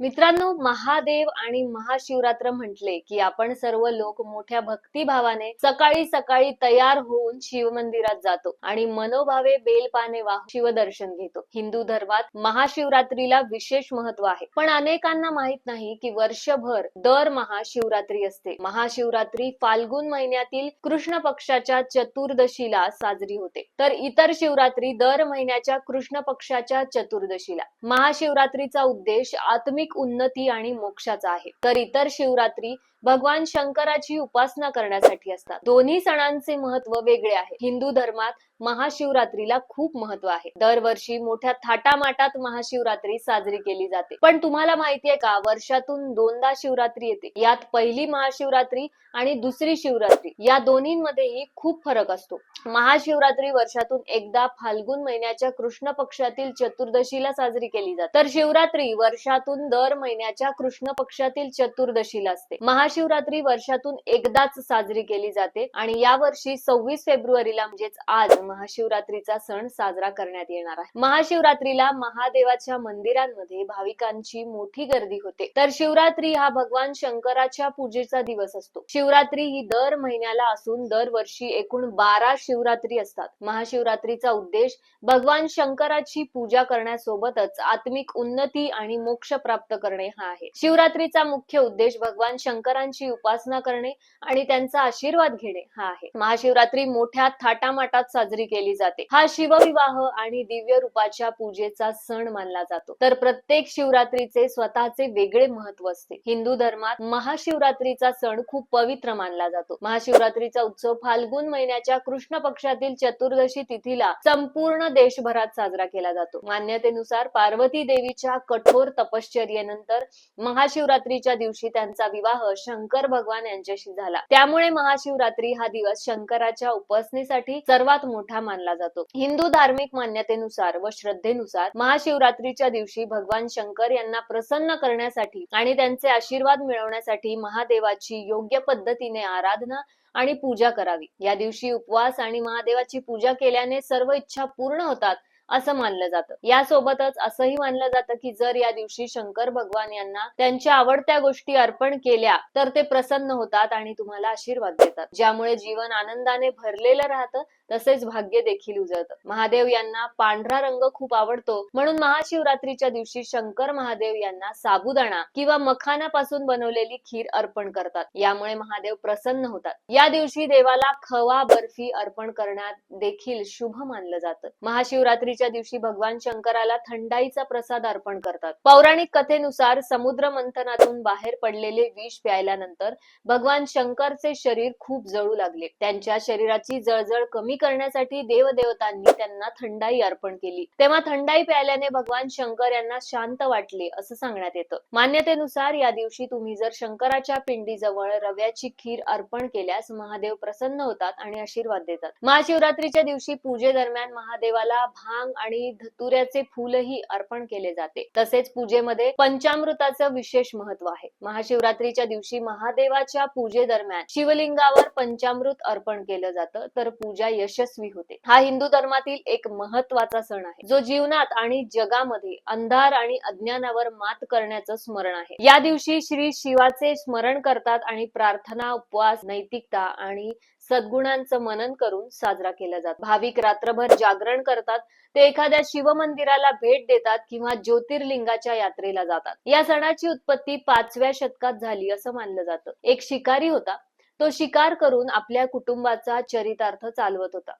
मित्रांनो महादेव आणि महाशिवरात्र म्हटले की आपण सर्व लोक मोठ्या भक्तिभावाने सकाळी सकाळी तयार होऊन शिवमंदिरात जातो आणि मनोभावे बेलपाने वाहून शिवदर्शन घेतो. हिंदू धर्मात महाशिवरात्रीला विशेष महत्त्व आहे. पण अनेकांना माहीत नाही की वर्षभर दर महाशिवरात्री असते. महाशिवरात्री फाल्गुन महिन्यातील कृष्ण पक्षाच्या चतुर्दशीला साजरी होते. तर इतर शिवरात्री दर महिन्याच्या कृष्ण पक्षाच्या चतुर्दशीला. महाशिवरात्रीचा उद्देश आत्मिक उन्नती आणि मोक्षाचा आहे. तर इतर शिवरात्री भगवान शंकराची उपासना करण्यासाठी असतात. दोन्ही सणांचे महत्त्व वेगळे आहे. हिंदू धर्मात महाशिवरात्रीला खूप महत्त्व आहे. दरवर्षी मोठ्या थाटामाटात महाशिवरात्री साजरी केली जाते. पण तुम्हाला माहितीये का वर्षातून दोनदा शिवरात्री येते. यात पहिली महाशिवरात्री आणि दुसरी शिवरात्री. या दोन्हींमध्येही खूप फरक असतो. महाशिवरात्री वर्षातून एकदा फाल्गुन महिन्याच्या कृष्ण पक्षातील चतुर्दशीला साजरी केली जाते. तर शिवरात्री वर्षातून दर महिन्याच्या कृष्ण पक्षातील चतुर्दशीला असते. महा महाशिवरात्री वर्षातून एकदाच साजरी केली जाते आणि यावर्षी सव्वीस फेब्रुवारीला म्हणजेच आज महाशिवरात्रीचा सण साजरा करण्यात येणार आहे. महाशिवरात्रीला महादेवाच्या मंदिरांमध्ये भाविकांची मोठी गर्दी होते. तर शिवरात्री हा भगवान शंकराच्या पूजेचा दिवस असतो. शिवरात्री ही दर महिन्याला असून दरवर्षी एकूण बारा शिवरात्री असतात. महाशिवरात्रीचा उद्देश भगवान शंकराची पूजा करण्यासोबतच आत्मिक उन्नती आणि मोक्ष प्राप्त करणे हा आहे. शिवरात्रीचा मुख्य उद्देश भगवान शंकर शंकरांची उपासना करणे आणि त्यांचा आशीर्वाद घेणे हा आहे. महाशिवरात्री मोठ्या थाटामाटात साजरी केली जाते. हा शिवविवाह आणि दिव्य रूपाच्या पूजेचा सण मानला जातो. तर प्रत्येक शिवरात्रीचे स्वतःचे वेगळे महत्त्व असते. हिंदू धर्मात महाशिवरात्रीचा सण खूप पवित्र मानला जातो. महाशिवरात्रीचा उत्सव फाल्गुन महिन्याच्या कृष्ण पक्षातील चतुर्दशी तिथीला संपूर्ण देशभरात साजरा केला जातो. मान्यतेनुसार पार्वती देवीच्या कठोर तपश्चर्येनंतर महाशिवरात्रीच्या दिवशी त्यांचा विवाह शंकर भगवान यांच्याशी झाला. त्यामुळे महाशिवरात्री हा दिवस शंकराच्या उपासनेसाठी सर्वात मोठा मानला जातो. हिंदू धार्मिक मान्यतेनुसार व श्रद्धेनुसार महाशिवरात्रीच्या दिवशी भगवान शंकर यांना प्रसन्न करण्यासाठी आणि त्यांचे आशीर्वाद मिळवण्यासाठी महादेवाची योग्य पद्धतीने आराधना आणि पूजा करावी. या दिवशी उपवास आणि महादेवाची पूजा केल्याने सर्व इच्छा पूर्ण होतात असं मानलं जातं. यासोबतच असंही मानलं जातं की जर या दिवशी शंकर भगवान यांना त्यांच्या आवडत्या गोष्टी अर्पण केल्या तर ते प्रसन्न होतात आणि तुम्हाला आशीर्वाद देतात. ज्यामुळे जीवन आनंदाने भरलेलं राहतं तसेच भाग्य देखील उजळतं. महादेव यांना पांढरा रंग खूप आवडतो. म्हणून महाशिवरात्रीच्या दिवशी शंकर महादेव यांना साबुदाणा किंवा मखानापासून बनवलेली खीर अर्पण करतात. यामुळे महादेव प्रसन्न होतात. या दिवशी देवाला खवा बर्फी अर्पण करण्यात देखील शुभ मानलं जातं. महाशिवरात्री एकादशीच्या दिवशी भगवान शंकराला थंडाईचा प्रसाद अर्पण करतात. पौराणिक कथेनुसार समुद्र मंथनातून बाहेर पडलेले विष प्यायल्यानंतर भगवान शंकरचे शरीर खूप जळू लागले. त्यांच्या शरीराची जळजळ कमी करण्यासाठी देवदेवतांनी त्यांना थंडाई अर्पण केली. तेव्हा थंडाई प्यायल्याने भगवान शंकर यांना शांत वाटले असं सांगण्यात येतं. मान्यतेनुसार या दिवशी तुम्ही जर शंकराच्या पिंडीजवळ रव्याची खीर अर्पण केल्यास महादेव प्रसन्न होतात आणि आशीर्वाद देतात. महाशिवरात्रीच्या दिवशी पूजेदरम्यान महादेवाला भांग आणि धतुऱ्याचे फूलही अर्पण केले जाते. तसेच पूजेमध्ये पंचामृताचं विशेष महत्त्व आहे. महाशिवरात्रीच्या दिवशी महादेवाच्या पूजेदरम्यान शिवलिंगावर पंचामृत अर्पण केलं जातं तर पूजा यशस्वी होते. हा हिंदू धर्मातील एक महत्त्वाचा सण आहे. जो जीवनात आणि जगामध्ये अंधार आणि अज्ञानावर मात करण्याचं स्मरण आहे. या दिवशी श्री शिवाचे स्मरण करतात आणि प्रार्थना उपवास नैतिकता आणि सद्गुणांचं मनन करून साजरा केला जातो. भाविक रात्रभर जागरण करतात. ते एखाद्या शिवमंदिराला भेट देतात किंवा ज्योतिर्लिंगाच्या यात्रेला जातात. या सणाची उत्पत्ती पाचव्या शतकात झाली असं मानलं जातं. एक शिकारी होता. तो शिकार करून आपल्या कुटुंबाचा चरितार्थ चालवत होता.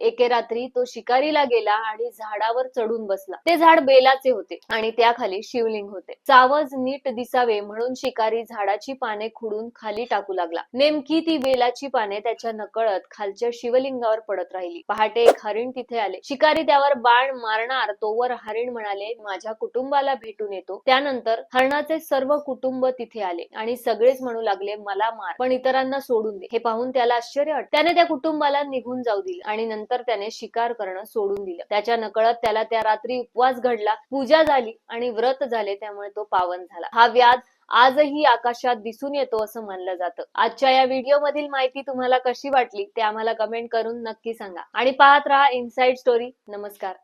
एके रात्री तो शिकारीला गेला आणि झाडावर चढून बसला. ते झाड बेलाचे होते आणि त्याखाली शिवलिंग होते. सावज नीट दिसावे म्हणून शिकारी झाडाची पाने खुडून खाली टाकू लागला. नेमकी ती बेलाची पाने त्याच्या नकळत खालच्या शिवलिंगावर पडत राहिली. पहाटे एक हरिण तिथे आले. शिकारी त्यावर बाण मारणार तोवर हरिण म्हणाले माझ्या कुटुंबाला भेटून येतो. त्यानंतर हरणाचे सर्व कुटुंब तिथे आले आणि सगळेच म्हणू लागले मला मार पण इतरांना सोडून दे. हे पाहून त्याला आश्चर्य वाटत त्याने त्या कुटुंबाला निघून जाऊ दिले आणि नंतर त्याने शिकार करणं सोडून दिलं. त्याच्या नकळत त्याला त्या रात्री उपवास घडला पूजा झाली आणि व्रत झाले त्यामुळे तो पावन झाला. हा व्याध आजही आकाशात दिसून येतो असं मानलं जातं. आजच्या या व्हिडिओ मधील माहिती तुम्हाला कशी वाटली ते आम्हाला कमेंट करून नक्की सांगा. आणि पाहत राहा इनसाइड स्टोरी नमस्कार.